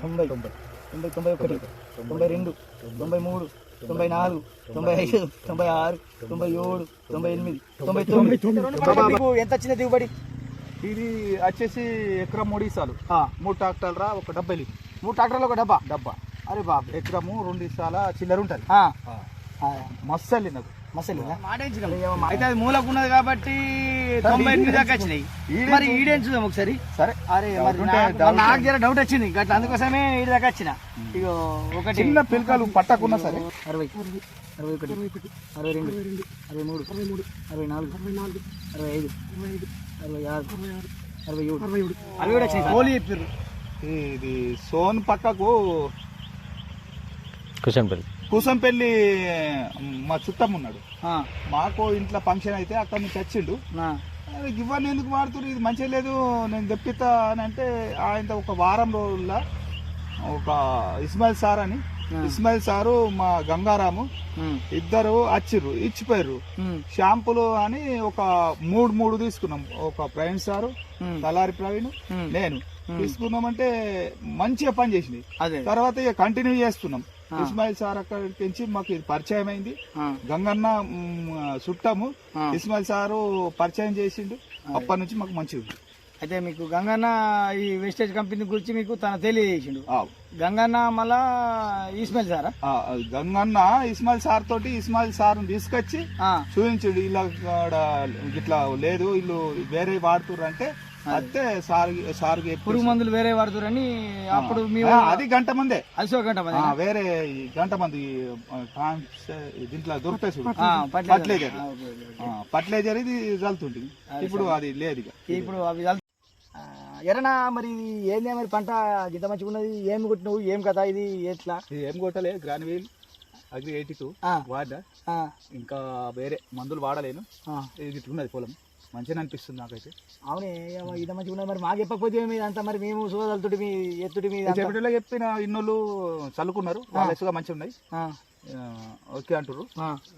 తొంభై. తొంభై తొంభై తొంభై ఒకటి తొంభై రెండు తొంభై మూడు తొంభై నాలుగు తొంభై ఐదు తొంభై ఆరు తొంభై ఏడు తొంభై ఎనిమిది తొంభై తొమ్మిది. ఎంత వచ్చింది దిగుబడి? ఇది వచ్చేసి ఎకరం మూడు ఇసాలు. ఆ, మూడు ట్రాక్టర్లు రా ఒక డబ్బా వెళ్ళి మూడు ట్రాక్టర్లు ఒక డబ్బా? డబ్బా. అరే బాబు. ఎకరము రెండు ఇసాల చిల్లర ఉంటుంది. ఆ, ఆ, మస్తు వెళ్ళి నాకు అయితే అది మూలకు ఉన్నది కాబట్టి తొంభై ఎనిమిది దాకా వచ్చినాయి. మరి ఈడేం చూద్దాం ఒకసారి? సరే. అరే నాకు- జర డౌట్ వచ్చింది. గట్ల అందుకోసమే ఈడి దాకా వచ్చిన. ఇగో ఒకటి. చిన్న పిలకలు పట్టకున్నా సరే. అరవై. అరవై. ఒకటి. అరవై రెండు. అరవై మూడు. అరవై నాలుగు. అరవై ఐదు. అరవై ఆరు. అరవై ఏడు. అరవై ఏడు. అరవై ఏడు వచ్చినాయి కోహ్లీ చెప్పారు ఇది సోన్ పక్కకు కుషన్పల్లి కూసంపల్లి మా చుట్టం ఉన్నాడు. మాకు ఇంట్లో ఫంక్షన్ అయితే అక్కడి నుంచి వచ్చిండు "అరే, ఇవన్నీ ఎందుకు వాడుతున్నారు ఇది మంచిగా లేదు నేను తెప్పిస్తా అని అంటే ఆయన ఒక వారం రోజుల్లో ఒక ఇస్మాయిల్ సార్ అని ఇస్మాయిల్ సారు మా గంగారాము ఇద్దరు వచ్చిర్రు ఇచ్చిపోయారు షాంపులు అని ఒక మూడు మూడు తీసుకున్నాం. ఒక ప్రవీణ్ సారు తలారి ప్రవీణ్ నేను. తీసుకున్నామంటే మంచిగా పని చేసింది అదే. తర్వాత ఇక కంటిన్యూ చేస్తున్నాం. ఇస్మాయిల్ సార్ అక్కడికి నుంచి మాకు ఇది పరిచయం అయింది. గంగన్న చుట్టము ఇస్మాయిల్ సారు పరిచయం చేసిండు. అప్పటి నుంచి మాకు మంచిగా ఉంది. అయితే మీకు గంగన్న ఈ వేస్టేజ్ కంపెనీ గురించి మీకు తన తెలియజేసిండు. గంగన్న మళ్ళా ఈస్మాయిల్ సారా? గంగన్న ఇస్మాయిల్ సార్ తోటి ఇస్మాయిల్ సార్ తీసుకొచ్చి ఆ, చూపించుడు. ఇలా ఇట్లా లేదు వీళ్ళు వేరే వాడుతుర్రు అంటే అయితే సార్ సార్ పురుగు మందులు వేరే వాడుతురని అప్పుడు మీ అది గంట మందే. అలసో గంట మంది. వేరే గంట మంది దీంట్లో దొరుకుతాయి చూడు. పట్లేజర్ ఇది చల్లుతుంది ఇప్పుడు అది లేదు ఇప్పుడు అవి ఎరనా మరి ఏంది మరి పంట? గింత మంచిగా ఉన్నది. ఏం కొట్టినవు? ఏం కదా ఇది? ఎట్లా? ఏం కొట్టలే. గ్రాన్వీల్ అగ్రి ఎయిటీ టూ వాడా ఇంకా వేరే మందులు వాడలేను. ఇది ఇట్లా ఉన్నది పొలం. మంచిగా అనిపిస్తుంది నాకైతే. అవునే ఇంత మంచిగా ఉన్నది. మరి మాకు చెప్పకపోతే మీరు అంతా మరి మేము సోదరుతుడి మీ ఎత్తుడి మీ అంతా- చెప్పేటోళ్ళకి చెప్పిన ఇన్నోళ్ళు చల్లుకున్నారు. మంచిగా ఉన్నాయి. ఓకే అంటారు.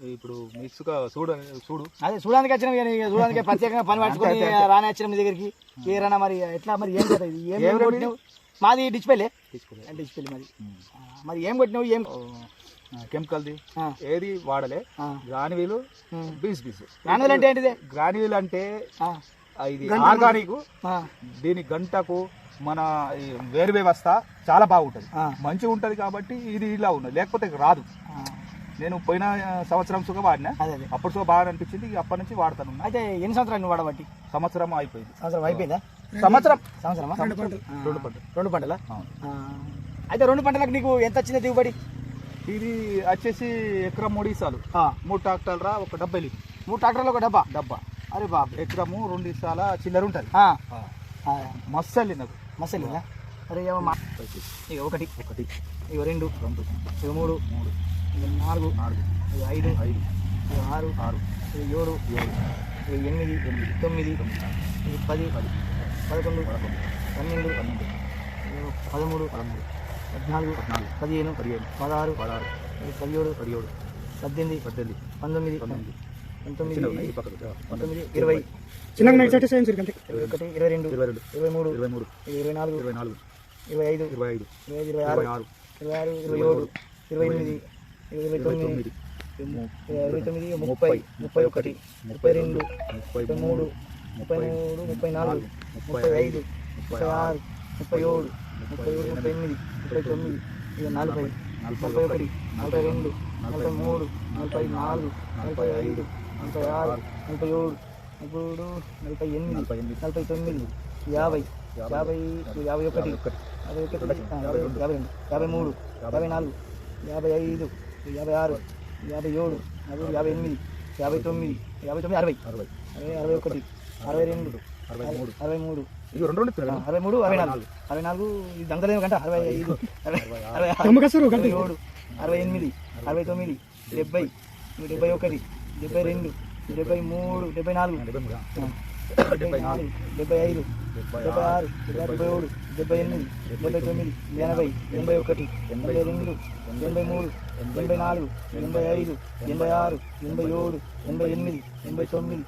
ఇప్పుడు మీ ఇసుక చూడు చూడు. అదే చూడడానికి వచ్చినాం చూడడానికి ప్రత్యేకంగా పని పట్టుకొని రాని వచ్చిన మీ దగ్గరికి. ఏరన్నా మరి ఎట్లా మరి ఏం కదా ఇది? ఏం కొట్టినావు? మాది డిస్ప్లే తీసుకోలేదు డిస్ప్లే మరి మరి ఏం కొట్టినావు? ఏం? కెమికల్ది. ఏది వాడలే. గ్రానివీలు. బీస్ బీస్ రానుదలు అంటే ఏంటిది? గ్రానివీల్ అంటే ఇది ఆర్గానిక్. దీని గంటకు మన వేరు వ్యవస్థ చాలా బాగుంటుంది. మంచిగా ఉంటది కాబట్టి ఇది ఇలా ఉన్నది. లేకపోతే రాదు. నేను పోయిన సంవత్సరం సుఖ వాడినా. అప్పుడు సుఖ బాగా అనిపించింది. అప్పటి నుంచి వాడతాను. అయితే ఎన్ని సంవత్సరాలు వాడబట్టి? సంవత్సరం అయిపోయింది. సంవత్సరం అయిపోయిందా? సంవత్సరం. సంవత్సరమా? రెండు పంటలు. రెండు పంటలా. అయితే రెండు పంటలకు నీకు ఎంత వచ్చింది దిగుబడి? ఇది వచ్చేసి ఎకరం మూడు ఇసాలు మూడు ట్రాక్టర్లు రా ఒక డబ్బా వెళ్ళి మూడు ట్రాక్టర్లు ఒక డబ్బా? డబ్బా. అరే బాబు. ఎకరము రెండు ఇసాల చిల్లర ఉంటుంది. మస్తు నాకు మసలిందా అరే ఏమో ఇక ఒకటి. ఒకటి. ఇక రెండు. రెండు. ఇక మూడు. మూడు. ఇక నాలుగు. నాలుగు. ఇక ఐదు. ఐదు. ఇక ఆరు. ఆరు. ఇక ఏడు. ఏడు. ఇక ఎనిమిది. తొమ్మిది. ఇక పది. పదకొండు. పన్నెండు. పన్నెండు. ఇక పదమూడు. పదమూడు. పద్నాలుగు పద్నాలుగు. పదిహేను పదిహేను పదహారు పదహారు. పదిహేడు పదిహేడు. పద్దెనిమిది పద్దెనిమిది. పంతొమ్మిది పంతొమ్మిది. పంతొమ్మిది. పంతొమ్మిది ఇరవై. ఇరవై ఇరవై ఒకటి ఇరవై రెండు. ఇరవై రెండు. ఇరవై మూడు. ఇరవై మూడు. ఇరవై నాలుగు. ఇరవై నాలుగు. ఇరవై ఐదు. ఇరవై ఐదు. ఇరవై ఐదు ఇరవై ఆరు. ఆరు. ఇరవై ఆరు ఇరవై ఏడు. ఇరవై ఎనిమిది. ఇరవై తొమ్మిది. ఇరవై తొమ్మిది ముప్పై. ముప్పై. ఒకటి. ముప్పై రెండు. ముప్పై మూడు ముప్పై మూడు. ముప్పై నాలుగు. ముప్పై ఐదు. ముప్పై ఆరు. ముప్పై ఏడు. ముప్పై ఏడు ముప్పై ఎనిమిది ముప్పై తొమ్మిది ఇక నలభై నలభై ఒకటి నలభై రెండు నలభై మూడు నలభై నాలుగు నలభై ఐదు నలభై ఆరు నలభై ఏడు నలభై ఏడు నలభై ఎనిమిది నలభై ఎనిమిది నలభై తొమ్మిది యాభై యాభై యాభై ఒకటి యాభై ఒకటి యాభై యాభై రెండు యాభై మూడు యాభై నాలుగు యాభై ఐదు యాభై ఆరు యాభై ఏడు యాభై యాభై ఎనిమిది యాభై తొమ్మిది యాభై తొమ్మిది అరవై అరవై అరవై అరవై ఒకటి అరవై రెండు అరవై మూడు అరవై మూడు రెండు రెండు అరవై మూడు అరవై నాలుగు. అరవై నాలుగు ఇది దంగలేము గంట అరవై ఐదు. అరవై ఏడు అరవై ఎనిమిది అరవై తొమ్మిది డెబ్బై డెబ్బై ఒకటి డెబ్బై రెండు డెబ్బై మూడు డెబ్బై నాలుగు. డెబ్బై నాలుగు. డెబ్బై ఐదు డెబ్బై ఆరు డెబ్బై డెబ్బై ఏడు డెబ్బై ఎనిమిది డెబ్బై తొమ్మిది ఎనభై ఎనభై ఒకటి ఎనభై రెండు ఎనభై మూడు ఎనభై నాలుగు ఎనభై ఐదు ఎనభై ఆరు ఎనభై ఏడు ఎనభై ఎనిమిది ఎనభై తొమ్మిది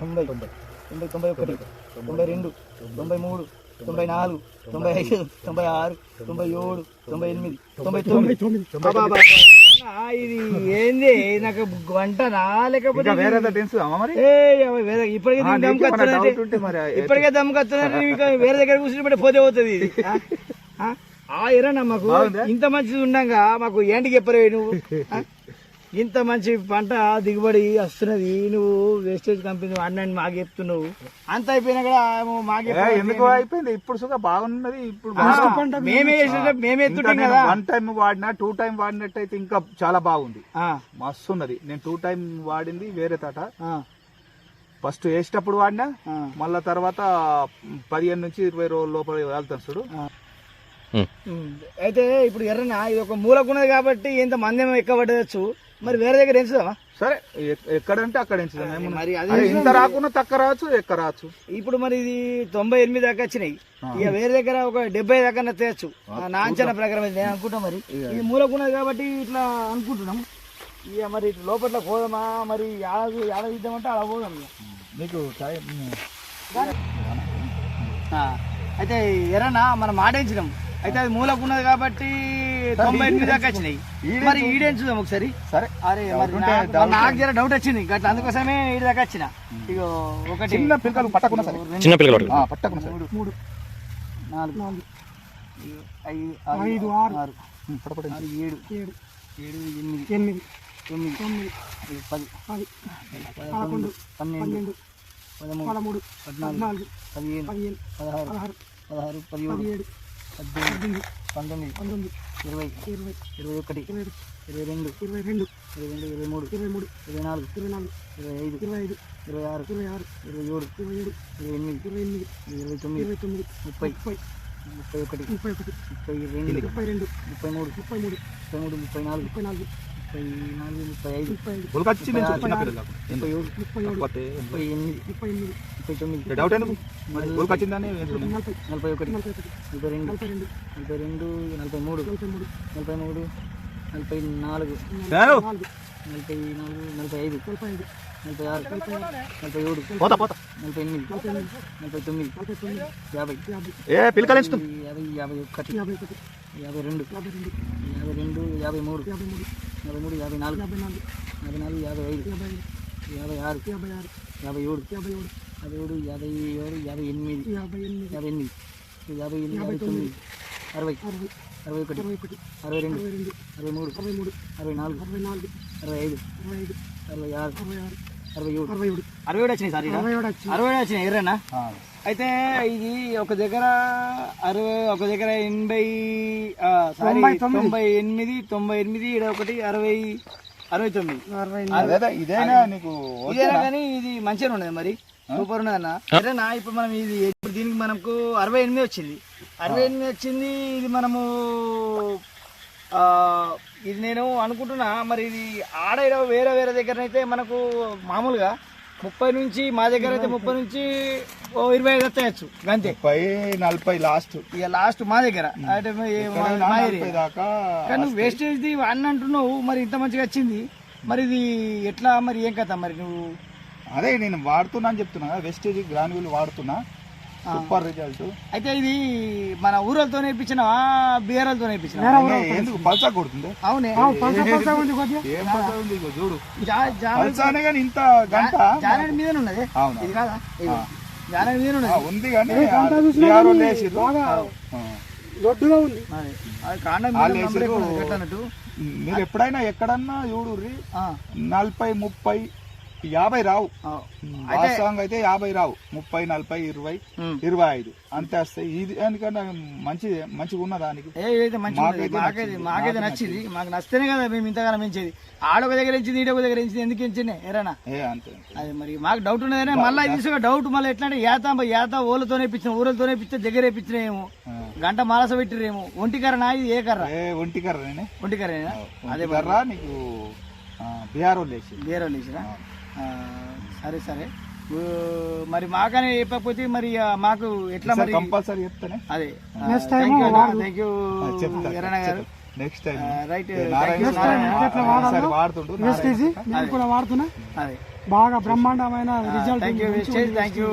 తొంభై. తొంభై. తొంభై ఒకటి తొంభై రెండు తొంభై మూడు తొంభై నాలుగు తొంభై ఐదు తొంభై ఆరు తొంభై ఏడు తొంభై ఎనిమిది తొంభై తొమ్మిది ఇది ఏంది? నాకు వంటనా లేకపోతే వేరే ఇప్పటికే ఇప్పటికే దమ్ము కత్తున్నది, ఇంకా వేరే దగ్గర కూర్చుని పోతే పోతుంది ఇది. ఆ? ఎరన్నా మాకు? ఇంత మంచిది ఉండగా మాకు ఏంటికి చెప్పరే నువ్వు? ఇంత మంచి పంట దిగుబడి వస్తున్నది. నువ్వు వేస్టేజ్ కంపెనీ వాడినని మాకు చెప్తున్నావు. అంత అయిపోయినా కూడా మాకు ఎందుకు అయిపోయింది? ఇప్పుడు సుగా బాగున్నది ఇప్పుడు మేమే మేమే ఎత్తుంటాం కదా. వన్ టైం వాడినా టూ టైం వాడినట్టయితే ఇంకా చాలా బాగుంది. ఆ, మస్తు ఉన్నది నేను టూ టైం వాడింది వేరే తాట. ఆ, ఫస్ట్ వేసేటప్పుడు వాడినా మళ్ళా తర్వాత పదిహేను నుంచి ఇరవై రోజుల లోపల వెళ్తాను చూడు. అయితే ఇప్పుడు ఎర్రన? ఇది ఒక మూలకున్నది కాబట్టి ఇంత మందేమో ఎక్కబడవచ్చు మరి వేరే దగ్గర ఎంచుదామా సరే ఎక్కడంటే అక్కడ ఎంచుదాం. మరి ఇంత రాకుండా తక్కువ రావచ్చు ఎక్క రావచ్చు. ఇప్పుడు మరి ఇది తొంభై ఎనిమిది దాకా వచ్చినాయి. ఇక వేరే దగ్గర ఒక డెబ్బై దాకా తెచ్చు. నా అంచనా ప్రకారం నేను అనుకుంటా మరి. ఇది మూలకున్నది కాబట్టి ఇట్లా అనుకుంటున్నాం. ఇక మరి లోపల పోదామా? మరి ఆడ ఆడ ఇద్దామంటే అలా పోదాం ఆ, అయితే ఎరనా మనం ఆడించినాం. అయితే అది మూలకున్నది కాబట్టి తొంభై ఎనిమిది దాకా వచ్చినాయి. మరి ఈడేంచుదాం ఒకసారి? సరే. అరే మరి నాకు- జర డౌట్ వచ్చింది. గట్ల అందుకోసమే ఈడి దాకా వచ్చిన. ఇక ఒకటి చిన్న పిల్లలు పట్టకున్నా సరే. చిన్న పిల్లలు ఆ, పట్టకున్నా సరే. మూడు మూడు నాలుగు నాలుగు. ఐదు ఐదు ఆరు ఆరు. ఏడు ఏడు. ఏడు ఎనిమిది ఎనిమిది. తొమ్మిది తొమ్మిది. పది. పది. పదకొండు పన్నెండు. పదమూడు పదమూడు పద్నాలుగు పదిహేను పదిహేను పదహారు పదహారు పదహారు పదిహేడు పద్దెనిమిది పంతొమ్మిది పంతొమ్మిది ఇరవై ఇరవై ఇరవై ఒకటి ఇరవై ఇరవై రెండు ఇరవై రెండు ఇరవై రెండు ఇరవై మూడు ఇరవై మూడు ఇరవై నాలుగు ఇరవై నాలుగు ఇరవై ఐదు ఇరవై ఐదు ఇరవై ఆరు ఇరవై ఆరు ఇరవై ఏడు ఇరవై ఏడు ఇరవై ఎనిమిది ఇరవై ఎనిమిది ఇరవై తొమ్మిది ఇరవై తొమ్మిది ముప్పై ముప్పై ముప్పై ఒకటి ముప్పై ఒకటి ముప్పై రెండు ముప్పై రెండు ముప్పై మూడు ముప్పై మూడు ముప్పై మూడు ముప్పై నాలుగు ముప్పై నాలుగు ముప్పై నాలుగు ముప్పై ఐదు. ముప్పై ఐదు. ఉలకచ్చి నేను చిన్న పిల్లలకు. ముప్పై ఏడు ముప్పై ఏడు. కాకపోతే ముప్పై ఎనిమిది. ముప్పై ఎనిమిది. ముప్పై తొమ్మిది. డౌట్ ఎందుకు మరి ఉలకచ్చిందని ఏంటంటే? నలభై నలభై ఒకటి. నలభై ఒకటి. నలభై రెండు. నలభై రెండు. నలభై రెండు నలభై మూడు. నలభై మూడు. నలభై మూడు నలభై నాలుగు. నలభై నాలుగు. నలభై ఐదు. నలభై ఐదు. నలభై ఆరు. నలభై ఏడు. పోతా పోతా. నలభై ఎనిమిది. నలభై తొమ్మిది. నలభై తొమ్మిది. యాభై. యాభై. ఏ పిల్లకలు ఎంచుతాం యాభై యాభై ఒకటి. యాభై ఒకటి. యాభై రెండు. యాభై రెండు. యాభై రెండు యాభై మూడు. యాభై మూడు. యాభై మూడు యాభై నాలుగు యాభై నాలుగు యాభై నాలుగు యాభై ఐదు యాభై ఐదు యాభై ఆరు యాభై ఆరు యాభై ఏడు యాభై ఏడు యాభై ఏడు యాభై ఏడు యాభై ఎనిమిది యాభై ఎనిమిది యాభై ఎనిమిది యాభై ఎనిమిది యాభై తొమ్మిది అరవై అరవై అరవై ఒకటి అరవై ఒకటి అరవై రెండు అరవై రెండు అరవై మూడు అరవై మూడు అరవై నాలుగు అరవై నాలుగు అరవై ఐదు అరవై ఐదు అరవై ఆరు అరవై ఆరు అరవై ఏడు. అరవై ఏడు. అరవై ఏడు వచ్చినాయి సార్ అరవై ఏడు అరవై ఏడు వచ్చినాయి ఎర్రనా? అయితే ఇది ఒక దగ్గర అరవై ఒక దగ్గర ఎనభై సారీ తొంభై ఎనిమిది తొంభై ఎనిమిది ఈడ ఒకటి అరవై అరవై తొమ్మిది. ఇదేనా నీకు ఇదేనా కానీ ఇది మంచిగా ఉన్నది మరి. సూపర్ ఉన్నది అన్న. ఇప్పుడు మనం ఇది ఇప్పుడు దీనికి మనకు అరవై ఎనిమిది వచ్చింది. అరవై ఎనిమిది వచ్చింది ఇది మనము ఇది నేను అనుకుంటున్నా మరి ఇది ఆడ వేరే వేరే దగ్గర అయితే మనకు మామూలుగా ముప్పై నుంచి మా దగ్గర అయితే ముప్పై నుంచి ఇరవై ఐదు వచ్చేయచ్చు అంతే ముప్పై నలభై లాస్ట్. ఇక లాస్ట్ మా దగ్గర. అంటే కానీ వేస్టేజ్ అన్న అంటున్నావు మరి ఇంత మంచిగా వచ్చింది. మరి ఇది ఎట్లా మరి ఏం కథ మరి నువ్వు? అదే నేను వాడుతున్నా అని చెప్తున్నా కదా వెస్టేజ్ గ్రాన్యూల్ వాడుతున్నా. Super result. అయితే ఇది మన ఊరలతో నేర్పించినవా బీఆర్ఎల్తో నేర్పించినవా ఎందుకు పల్సా కొడుతుంది? అవునే. ఏం పల్సా ఉంది ఇగో చూడు. పల్సానే కానీ ఇంత గంట? జానడి మీదనే ఉన్నది. అవునా? ఇది కాదా. జానడి మీద ఉన్నది. ఉంది కానీ మీద మీరు ఎప్పుడైనా ఎక్కడన్నా ఆ, నలభై ముప్పై యాభై రావు. ఆ. వాస్తవంగా అయితే యాభై రావు. ముప్పై నలభై ఇరవై ఉమ్. ఇరవై ఐదు. అంతే వస్తాయి. ఇది ఎందుకంటే మంచి మంచిగా ఉన్న దానికి. మాకైతే నచ్చింది. మాకు నచ్చితేనే కదా మేము ఇంతగానో పెంచేది ఆడొక దగ్గర ఇచ్చింది ఈడొక దగ్గర ఇచ్చింది ఎందుకు ఇచ్చింది ఎరానా ఏ అంతే అది మరి మాకు డౌట్ ఉన్నదనే మళ్ళీ తీసుకు డౌట్ మళ్ళీ ఎట్లా అంటే ఏత ఏత ఓలతోనే ఇప్పించిన ఊరలతోనే ఇప్పిస్తే దగ్గర ఇప్పించినేమో. గంట మాలస పెట్టిరేమో ఒంటి కర్ర నా ఇది ఏ కర్ర? ఏ ఒంటి కర్రనే ఒంటి కర్రేనా? అదే కర్ర నీకు బీఆర్ఓ లేచి వేరే వాళ్ళు వేసిరా? ఆ సరే సరే. మరి మాకనే చెప్పకపోతే మరి మాకు ఎట్లా మరి? కంపల్సరీ చెప్తానే. అదే. థ్యాంక్ యూ చెప్తా ఎరణ గారు. నెక్స్ట్ టైం రైట్ వాడుతుండు కూడా వాడుతున్నా. అదే. బాగా బ్రహ్మాండమైన result thank you thank you